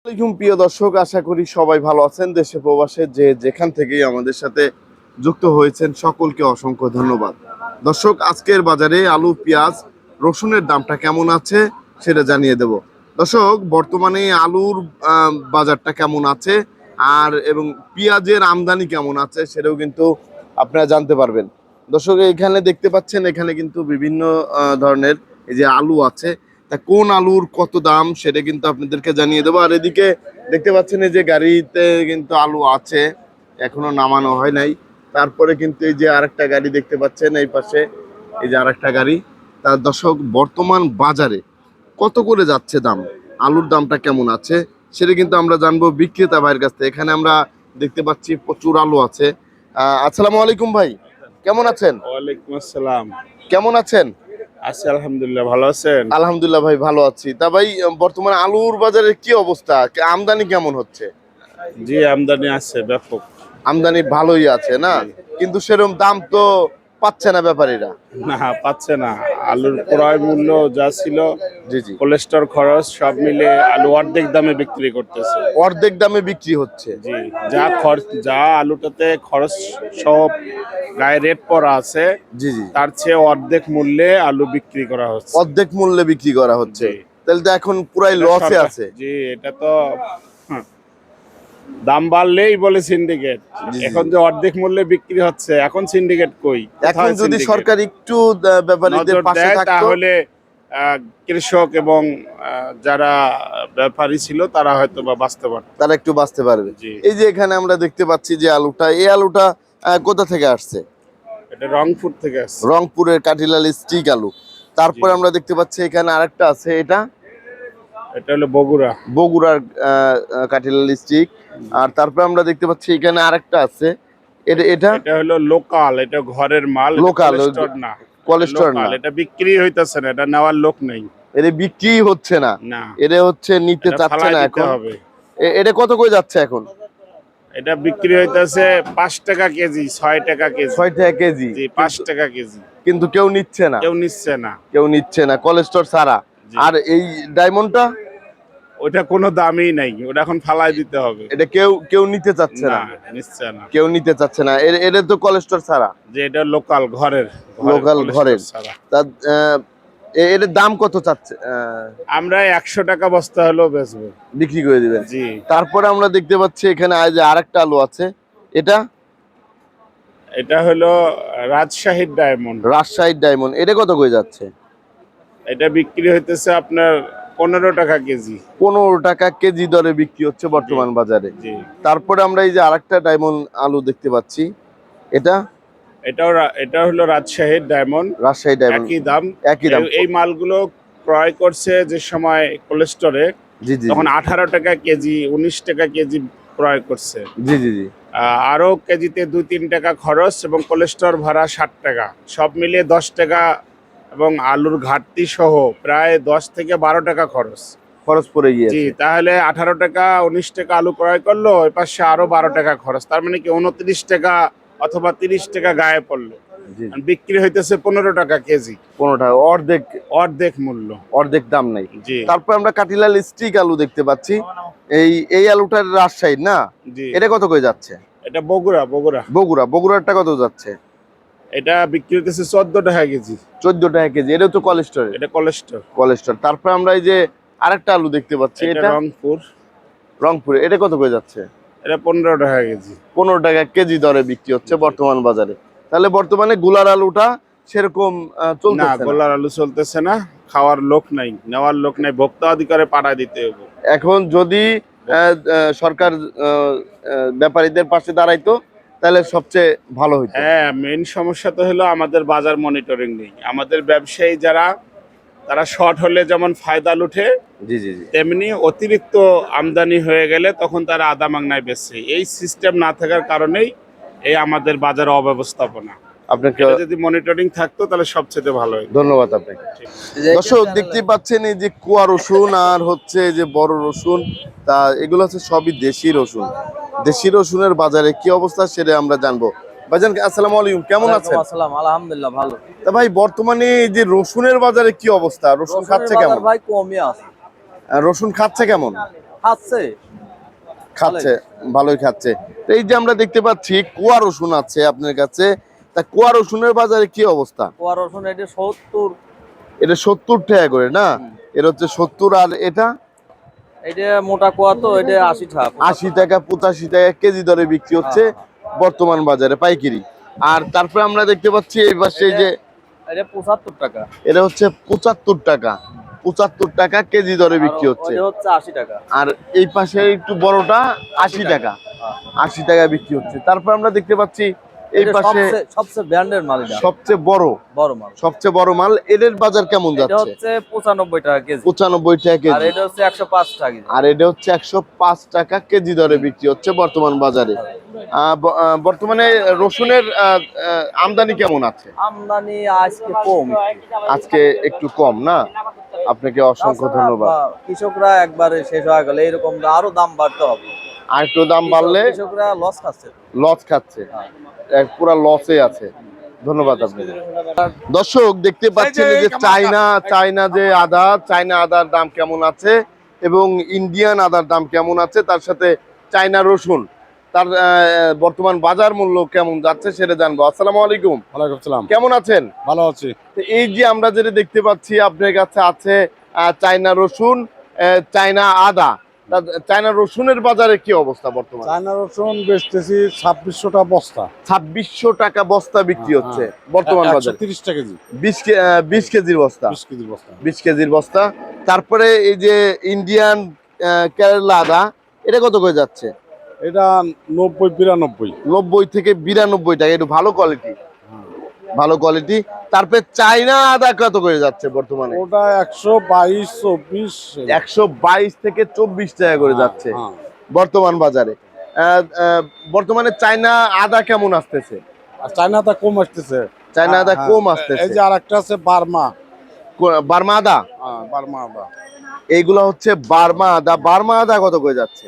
আসসালামাইকুম প্রিয় দর্শক, আশা করি সবাই ভালো আছেন। দেশে প্রবাসে যে যেখান থেকেই আমাদের সাথে যুক্ত হয়েছেন, সকলকে অসংখ্য ধন্যবাদ। দর্শক, আজকের বাজারে আলু, পেঁয়াজ, রসুনের দামটা কেমন আছে সেটা জানিয়ে দেব। দর্শক, বর্তমানে আলুর বাজারটা কেমন আছে আর এবং পেঁয়াজের আমদানি কেমন আছে সেটাও কিন্তু আপনারা জানতে পারবেন। দর্শক, এখানে দেখতে পাচ্ছেন, এখানে কিন্তু বিভিন্ন ধরনের এই যে আলু আছে তা কোন আলুর কত দাম সেটা কিন্তু আপনাদেরকে জানিয়ে দেবো। আর এদিকে দেখতে পাচ্ছেন এই যে গাড়িতে কিন্তু আলু আছে এখনও নামানো হয় নাই। তারপরে কিন্তু এই যে আরেকটা গাড়ি দেখতে পাচ্ছেন এই পাশে এই যে আরেকটা গাড়ি। তার দর্শক বর্তমান বাজারে কত করে যাচ্ছে দাম? আলুর দামটা কেমন আছে সেটা কিন্তু আমরা জানব বিক্রেতা ভাইয়ের কাছ থেকে। এখানে আমরা দেখতে পাচ্ছি প্রচুর আলু আছে। আসসালামু আলাইকুম ভাই কেমন আছেন? ওয়ালাইকুম আসসালাম। কেমন আছেন? আছি আলহামদুলিল্লাহ ভালো আছেন? আলহামদুলিল্লাহ ভাই ভালো আছি। তা ভাই বর্তমানে আলুর বাজারে কি অবস্থা? আমদানি কেমন হচ্ছে? জি আমদানি আছে ব্যাপক। আমদানি ভালোই আছে না? কিন্তু সেরকম দাম তো পাচ্ছে না ব্যাপারীরা। না পাচ্ছে না। আলুর ক্রয় মূল্য যা ছিল জি জি। কোলেস্টোর খরচ সব মিলে আলু অর্ধেক দামে বিক্রি করতেছে। অর্ধেক দামে বিক্রি হচ্ছে। জি যা খরচ যা আলুটাতে খরচ সব গায়ে রেট পড়া আছে জি জি। তার চেয়ে অর্ধেক মূল্যে আলু বিক্রি করা হচ্ছে। অর্ধেক মূল্যে বিক্রি করা হচ্ছে। তাহলে তো এখন পুরাই লসে আছে। জি এটা তো দাম বাড়লেই বলে সিন্ডিকেট। এখন যে অর্ধেক মূল্যে বিক্রি হচ্ছে এখন সিন্ডিকেট কই? এখন যদি সরকার একটু ব্যাপারীদের পাশে থাকতো। তাহলে কৃষক এবং যারা ব্যাপারী ছিল তারা হয়তো বা বাঁচতে পারত। তারা একটু বাঁচতে পারবে। এই যে এখানে আমরা দেখতে পাচ্ছি যে আলুটা এই আলুটা কোথা থেকে আসছে? এটা রংপুর থেকে আসছে। রংপুরের কাঠিলাল স্টিক আলু। তারপরে আমরা দেখতে পাচ্ছি এখানে আরেকটা আছে এটা এটা হলো বগুড়া। বগুড়ার আহ, কাঠিলাল আর তারপরে আমরা দেখতে পাচ্ছি এখানে আরেকটা আছে। এটা এটা? এটা হলো লোকাল এটা ঘরের মাল কোলেস্টোর না। কোলেস্টোর না। এটা বিক্রি হইতাছে না এটা নেওয়ার লোক নেই। এটা বিক্রি হচ্ছে না। এটা হচ্ছে নিতে চাচ্ছে না এখন। এটা কত করে যাচ্ছে এখন? এটা বিক্রি হইতাছে পাঁচ টাকা কেজি ছয় টাকা কেজি। ছয় টাকা কেজি। পাঁচ টাকা কেজি। কিন্তু কেউ নিচ্ছে না। কেউ নিচ্ছে না। কেউ নিচ্ছে না কোলেস্টোর ছাড়া। আর এই ডায়মন্ডটা ওটা কোনো দামই নাই ওটা এখন ফালাই দিতে হবে। এটা কেউ কেউ নিতে চাচ্ছে না? নিচ্ছে না। কেউ নিতে চাচ্ছে না। এর এটা তো কোলেস্টোর ছাড়া। যে এটা লোকাল ঘরের লোকাল ঘরের। ছাড়া। তা আহ, এ- দাম কত চাচ্ছে? আমরা একশো টাকা বস্তা হলেও বেচবো। বিক্রি করে দিবেন। জি। তারপরে আমরা দেখতে পাচ্ছি এখানে আজ আরেকটা আলু আছে। এটা? এটা হলো রাজশাহীর ডায়মন্ড রাজশাহীর ডায়মন্ড এটা কত করে যাচ্ছে? এটা বিক্রি হইতেছে আপনার পনেরো টাকা কেজি। পনেরো টাকা কেজি দরে বিক্রি হচ্ছে বর্তমান বাজারে। তারপরে আমরা এই যে আরেকটা ডায়মন্ড আলু দেখতে পাচ্ছি। এটা? এটাও এটা হলো রাজশাহীর ডায়মন্ড রাজশাহী ডায়মন্ড একই দাম। একই দাম। এই- মালগুলো ক্রয় করছে যে সময় কোলেস্টোরে জি জি তখন আঠারো টাকা কেজি উনিশ টাকা কেজি ক্রয় করছে। জি জি জি। আহ, আরও কেজিতে দুই তিন টাকা খরচ এবং কোলেস্টোর ভাড়া ষাট টাকা। সব মিলিয়ে দশ টাকা এবং আলুর ঘাটতি সহ প্রায় দশ থেকে বারো টাকা খরচ। খরচ পড়ে জি তাহলে আঠারো টাকা উনিশ টাকা আলু ক্রয় করল ওই পাশে আরও বারো টাকা খরচ। তার মানে কি উনত্রিশ টাকা অথবা তিরিশ টাকা গায়ে পড়ল। বিক্রি হইতেছে পনেরো টাকা কেজি। পনেরো টাকা অর্ধেক। অর্ধেক মূল্য। অর্ধেক দাম নাই। তারপর আমরা কাটিলাল স্টিক আলু দেখতে পাচ্ছি। এই এই আলুটার রাজশাহী না? এটা কত করে যাচ্ছে? এটা বগুড়া বগুড়া। বগুড়া বগুড়ারটা কত যাচ্ছে? এটা বিক্রি হইতেছে চোদ্দ টাকা কেজি। চোদ্দ টাকা কেজি। এটা তো কোলেস্টোর এটা কোলেস্টোর কোলেস্টোর তারপর আমরা এই যে আরেকটা আলু দেখতে পাচ্ছি এটা রংপুর। রংপুরে। এটা কত করে যাচ্ছে? এটা পনেরো টাকা কেজি। পনেরো টাকা কেজি দরে বিক্রি হচ্ছে বর্তমান বাজারে। তাহলে বর্তমানে গুলার আলুটা সেরকম আহ, না গোলার আলু চলতেছে না। খাওয়ার লোক নাই। নেওয়ার লোক নাই। ভোক্তা অধিকারে পাঠা দিতে হবে এখন যদি সরকার ব্যাপারীদের পাশে দাঁড়াইতো তাহলে সবচেয়ে ভালো হইতো। হ্যাঁ মেইন সমস্যা তো হলো আমাদের বাজার মনিটরিং নেই। আমাদের ব্যবসায়ী যারা তারা শর্ট হলে যেমন ফায়দা লুঠে জি জি জি। তেমনি অতিরিক্ত আমদানি হয়ে গেলে তখন তারা আদা মাংনায় বেচছে এই সিস্টেম না থাকার কারণেই এই আমাদের বাজার অব্যবস্থাপনা। আপনাকে যদি মনিটরিং থাকতো তাহলে সবচেয়ে ভালো হতো ধন্যবাদ আপনাকে। দর্শক দেখতে পাচ্ছেন এই যে কুয়া রসুন আর হচ্ছে যে বড় রসুন তা এগুলো হচ্ছে সবই দেশি রসুন। দেশি রসুনের বাজারে কি অবস্থা সেটা আমরা জানব। ভাইজান আসসালামু আলাইকুম কেমন আছেন? আসসালাম আলহামদুলিল্লাহ ভালো। তা ভাই বর্তমানে এই যে রসুনের বাজারে কি অবস্থা? রসুন খাচ্ছে কেমন? ভাই কমই আছে। রসুন খাচ্ছে কেমন? খাচ্ছে। খাচ্ছে ভালোই খাচ্ছে। তো এই যে আমরা দেখতে পাচ্ছি কুয়া রসুন আছে আপনার কাছে। তা কুয়া রসুনের বাজারে কি অবস্থা? কোয়া রসুন এটা সত্তর। এটা সত্তর টাকা করে না? এটা হচ্ছে সত্তর আর এটা? এটা মোটা কোয়া তো এটা আশি টাকা আশি টাকা পঁচাশি টাকা কেজি দরে বিক্রি হচ্ছে বর্তমান বাজারে পাইকারি। আর তারপরে আমরা দেখতে পাচ্ছি এই পাশে এই যে এটা পঁচাত্তর টাকা। এটা হচ্ছে পঁচাত্তর টাকা পঁচাত্তর টাকা কেজি দরে বিক্রি হচ্ছে। আশি টাকা। আর এই পাশে একটু বড়টা আশি টাকা হ্যাঁ। আশি টাকা বিক্রি হচ্ছে। তারপর আমরা দেখতে পাচ্ছি এই পাশে সবচেয়ে- ব্র্যান্ডের মাল এটা। সবচেয়ে বড়। বড় মাল। সবচেয়ে বড় মাল। এদের বাজার কেমন এটা যাচ্ছে? হচ্ছে পঁচানব্বই টাকা কেজি। পঁচানব্বই টাকা আর কেজি এটা হচ্ছে একশো পাঁচ টাকা কেজি। আর এটা হচ্ছে একশো পাঁচ টাকা কেজি দরে বিক্রি হচ্ছে বর্তমান বাজারে। বর্তমানে রসুনের আমদানি কেমন আছে? আমদানি আজকে কম। আজকে একটু কম না? আপনাকে অসংখ্য ধন্যবাদ। কৃষকরা একবারে শেষ হয়ে গেলে এরকম আরও দাম বাড়তে হবে। আর একটু দাম বাড়লে লস খাচ্ছে। লস খাচ্ছে। এক পুরা লসে আছে। ধন্যবাদ আপনাকে দর্শক দেখতে পাচ্ছেন যে চাইনা চাইনা যে আদা চাইনা আদার দাম কেমন আছে এবং ইন্ডিয়ান আদার দাম কেমন আছে? তার সাথে চাইনা রসুন। তার বর্তমান বাজার মূল্য কেমন যাচ্ছে সেটা জানব। আসসালামু আলাইকুম। ওয়ালাইকুম সালাম কেমন আছেন? ভালো আছি। তো এই যে আমরা যেটা দেখতে পাচ্ছি আপনার কাছে আছে আহ, চাইনা রসুন চাইনা আদা। তা চাইনা রসুনের বাজারে কি অবস্থা বর্তমানে? চায়না রসুন বেচতেছি ছাব্বিশশোটা বস্তা। ছাব্বিশশো টাকা বস্তা বিক্রি হচ্ছে বর্তমান একশো বাজারে তিরিশটা কেজি। বিশ বিশ কেজির বস্তা? বিশ কেজির বস্তা। বিশ কেজির বস্তা। তারপরে এই যে ইন্ডিয়ান কেরালা আদা এটা কত করে যাচ্ছে? এটা নব্বই বিরানব্বই। নব্বই থেকে বিরানব্বই টাকা একটু ভালো কোয়ালিটি ভালো কোয়ালিটি তারপরে চাইনা আদা কত করে যাচ্ছে বর্তমানে। ওটা একশো বাইশ চব্বিশ। একশো বাইশ থেকে চব্বিশ টাকা করে যাচ্ছে হ্যাঁ। বর্তমান বাজারে। বর্তমানে চাইনা আদা কেমন আসতেছে? আর চায়নাটা কম আসতেছে। চাইনা আদা হ্যাঁ, কম হ্যাঁ। আসতেছে। এই যে আর একটা আছে বার্মা। বার্মা আদা? হ্যাঁ, বার্মা আদা। এইগুলো হচ্ছে বার্মা আদা। বার্মা আদা কত করে যাচ্ছে?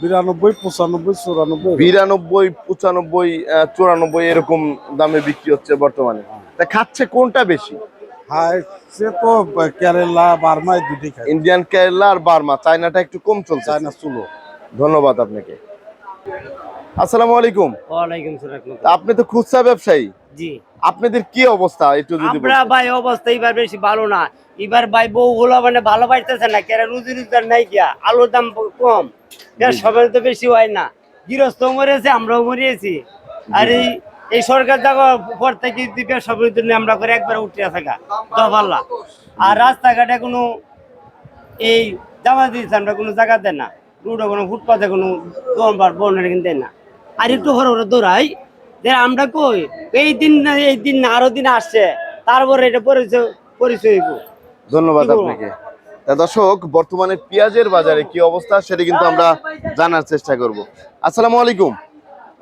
বিরানব্বই পঁচানব্বই চুরানব্বই। বিরানব্বই পঁচানব্বই চুরানব্বই এরকম দামে বিক্রি হচ্ছে বর্তমানে। তা খাচ্ছে কোনটা বেশি? হ্যাঁ সে তো কেরালা বার্মা দুটি খায় ইন্ডিয়ান কেরালা আর বার্মা চায়নাটা একটু কম চলছে। চায়না চুলো ধন্যবাদ আপনাকে। আসসালামু আলাইকুম। ওয়ালাইকুম আপনি তো খুচরা ব্যবসায়ী। জি। আপনাদের কি অবস্থা? একটু যদি আমরা ভাই অবস্থা এবার বেশি ভালো না। এবার ভাই মানে ভালো পাইতেছে না কেন রুজি রোজগার নাই গিয়া আলুর দাম কম। এর সবাই তো বেশি হয় না। গৃহস্থ মরেছে আমরাও মরিয়েছি। আর এই এই সরকার পর থেকে দিবে সবের জন্য আমরা করে একবার উঠে থাকা দফাল্লা। আর রাস্তাঘাটে কোনো এই জামা দিয়েছে আমরা কোনো জায়গা দেয় না। রোডে কোনো ফুটপাথে কোনো কিনতে দেয় না। আর একটু হরে হরে দৌড়াই। আমরা কই? এই দিন না এই দিন না আরও দিন আসছে। তারপরে এটা পরিচয় পরিচয় হইব। ধন্যবাদ আপনাকে। দর্শক বর্তমানে পেঁয়াজের বাজারে কি অবস্থা সেটা কিন্তু আমরা জানার চেষ্টা করব। আসসালামু আলাইকুম।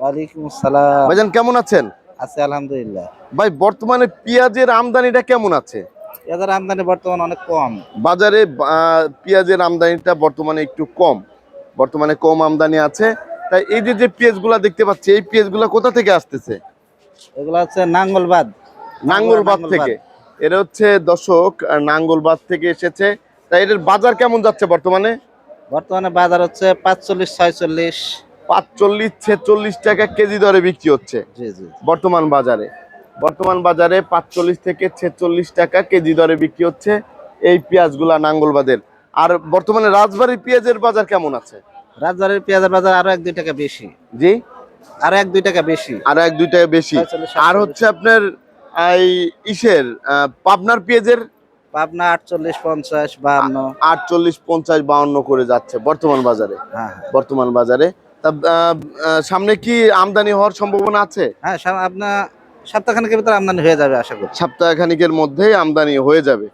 ওয়ালাইকুম আসসালাম। ভাইজান কেমন আছেন? আছে আলহামদুলিল্লাহ। ভাই বর্তমানে পেঁয়াজের আমদানিটা কেমন আছে? এদের আমদানি বর্তমান অনেক কম। বাজারে আহ, পেঁয়াজের আমদানিটা বর্তমানে একটু কম। বর্তমানে কম আমদানি আছে। তাই এই যে যে পেঁয়াজগুলা দেখতে পাচ্ছি এই পেঁয়াজগুলা কোথা থেকে আসতেছে? এগুলো হচ্ছে নাঙ্গলবাদ। নাঙ্গলবাদ থেকে। এটা হচ্ছে দর্শক আহ, নাঙ্গলবাদ থেকে এসেছে। তাই এটার বাজার কেমন যাচ্ছে বর্তমানে? বর্তমানে বাজার হচ্ছে পাঁচচল্লিশ ছয়চল্লিশ। পাঁচচল্লিশ ছেচল্লিশ টাকা কেজি দরে বিক্রি হচ্ছে। জি জি। বর্তমান বাজারে। বর্তমান বাজারে পাঁচচল্লিশ থেকে ছেচল্লিশ টাকা কেজি দরে বিক্রি হচ্ছে এই পেঁয়াজগুলা নাঙ্গলবাদের। আর বর্তমানে রাজবাড়ির পেঁয়াজের বাজার কেমন আছে? রাজবাড়ির পেঁয়াজের বাজার আরও এক দুই টাকা বেশি। জি? আরও এক দুই টাকা বেশি। আর এক দুই টাকা বেশি। আর হচ্ছে আপনার এই ইসের পাবনার পেঁয়াজের? পাবনা আটচল্লিশ পঞ্চাশ বাহান্ন আটচল্লিশ পঞ্চাশ বাউন্ন করে যাচ্ছে বর্তমান বাজারে। হ্যাঁ বর্তমান বাজারে। তা সামনে কি আমদানি হওয়ার সম্ভাবনা আছে? হ্যাঁ আপনার সপ্তাহখানেকের ভিতরে আমদানি হয়ে যাবে আশা করি সপ্তাহখানিকের মধ্যেই আমদানি হয়ে যাবে।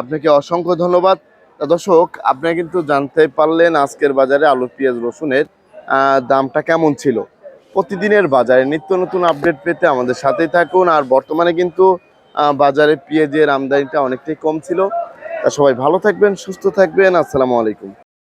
আপনাকে অসংখ্য ধন্যবাদ। দর্শক আপনারা কিন্তু জানতে পারলেন আজকের বাজারে আলু পেঁয়াজ রসুনের দামটা কেমন ছিল। প্রতিদিনের বাজারে নিত্য নতুন আপডেট পেতে আমাদের সাথেই থাকুন। আর বর্তমানে কিন্তু বাজারে পেঁয়াজের আমদানিটা অনেকটাই কম ছিল। তা সবাই ভালো থাকবেন, সুস্থ থাকবেন। আসসালামু আলাইকুম।